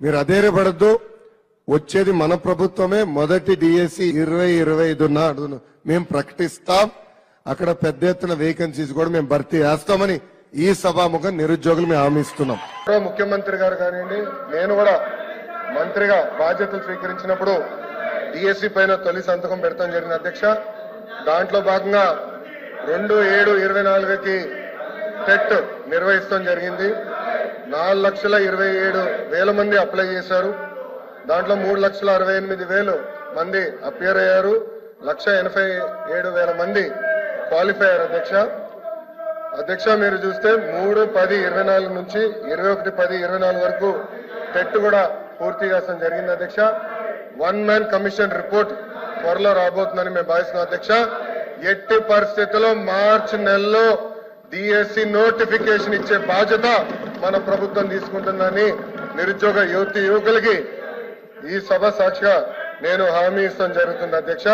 మీరు అధైర్యపడద్దు. వచ్చేది మన ప్రభుత్వమే. మొదటి డిఎస్సి ఇరవై ఇరవై ఐదు అడుగును మేము ప్రకటిస్తాం. అక్కడ పెద్ద ఎత్తున వేకెన్సీస్ కూడా మేము భర్తీ చేస్తామని ఈ సభాముఖం నిరుద్యోగులు మేము హామీ ఇస్తున్నాం ముఖ్యమంత్రి గారు కానివ్వండి నేను కూడా మంత్రిగా బాధ్యతలు స్వీకరించినప్పుడు డిఎస్సి పైన తొలి సంతకం పెడతాం జరిగింది. అధ్యక్ష దాంట్లో భాగంగా రెండు ఏడు ఇరవై నాలుగుకి టెట్ నిర్వహిస్తాం జరిగింది. నాలుగు లక్షల ఇరవై ఏడు వేల మంది అప్లై చేశారు. దాంట్లో మూడు లక్షల అరవై ఎనిమిది వేలు మంది అపియర్ అయ్యారు. లక్ష ఎనభై ఏడు వేల మంది క్వాలిఫై అయ్యారు అధ్యక్ష. అధ్యక్ష మీరు చూస్తే మూడు పది ఇరవై నాలుగు నుంచి ఇరవై ఒకటి పది ఇరవై నాలుగు వరకు టెట్ కూడా పూర్తి చేస్తాం జరిగింది అధ్యక్ష. వన్ మ్యాన్ కమిషన్ రిపోర్ట్ త్వరలో రాబోతుందని మేము భావిస్తున్నాం అధ్యక్ష. ఎట్టి పరిస్థితుల్లో మార్చి నెలలో డిఎస్సి నోటిఫికేషన్ ఇచ్చే బాధ్యత మన ప్రభుత్వం తీసుకుంటుందని నిరుద్యోగ యువతి యువకులకి ఈ సభ సాక్షిగా నేను హామీ ఇస్తాం జరుగుతుంది. అధ్యక్ష